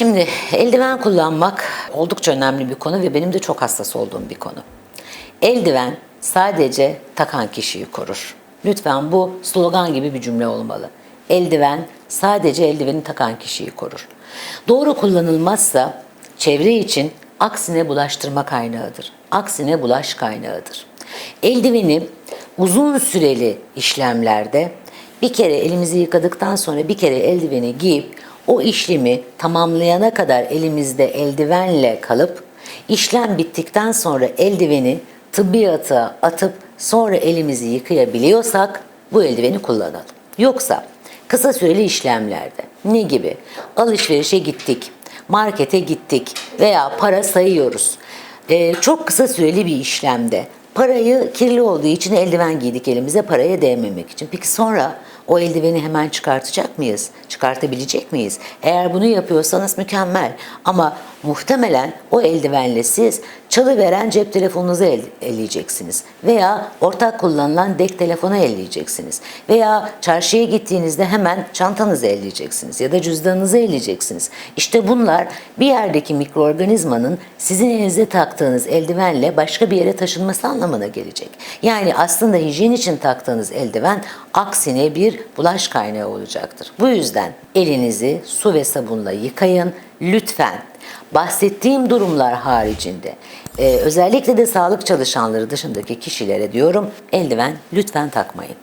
Şimdi eldiven kullanmak oldukça önemli bir konu ve benim de çok hassas olduğum bir konu. Eldiven sadece takan kişiyi korur. Lütfen bu slogan gibi bir cümle olmalı. Eldiven sadece eldiveni takan kişiyi korur. Doğru kullanılmazsa çevre için aksine bulaştırma kaynağıdır. Aksine bulaş kaynağıdır. Eldiveni uzun süreli işlemlerde bir kere elimizi yıkadıktan sonra bir kere eldiveni giyip o işlemi tamamlayana kadar elimizde eldivenle kalıp işlem bittikten sonra eldiveni tıbbi atığa atıp sonra elimizi yıkayabiliyorsak bu eldiveni kullanalım. Yoksa kısa süreli işlemlerde ne gibi? Alışverişe gittik, markete gittik veya para sayıyoruz. Ee, çok kısa süreli bir işlemde parayı kirli olduğu için eldiven giydik elimize paraya değmemek için. Peki sonra o eldiveni hemen çıkartacak mıyız? Çıkartabilecek miyiz? Eğer bunu yapıyorsanız mükemmel. Ama muhtemelen o eldivenle siz çalıveren cep telefonunuzu el, elleyeceksiniz. Veya ortak kullanılan dek telefonu elleyeceksiniz. Veya çarşıya gittiğinizde hemen çantanızı elleyeceksiniz. Ya da cüzdanınızı elleyeceksiniz. İşte bunlar bir yerdeki mikroorganizmanın sizin elinize taktığınız eldivenle başka bir yere taşınması anlamına gelecek. Yani aslında hijyen için taktığınız eldiven aksine bir bulaş kaynağı olacaktır. Bu yüzden elinizi su ve sabunla yıkayın. Lütfen bahsettiğim durumlar haricinde e, özellikle de sağlık çalışanları dışındaki kişilere diyorum eldiven lütfen takmayın.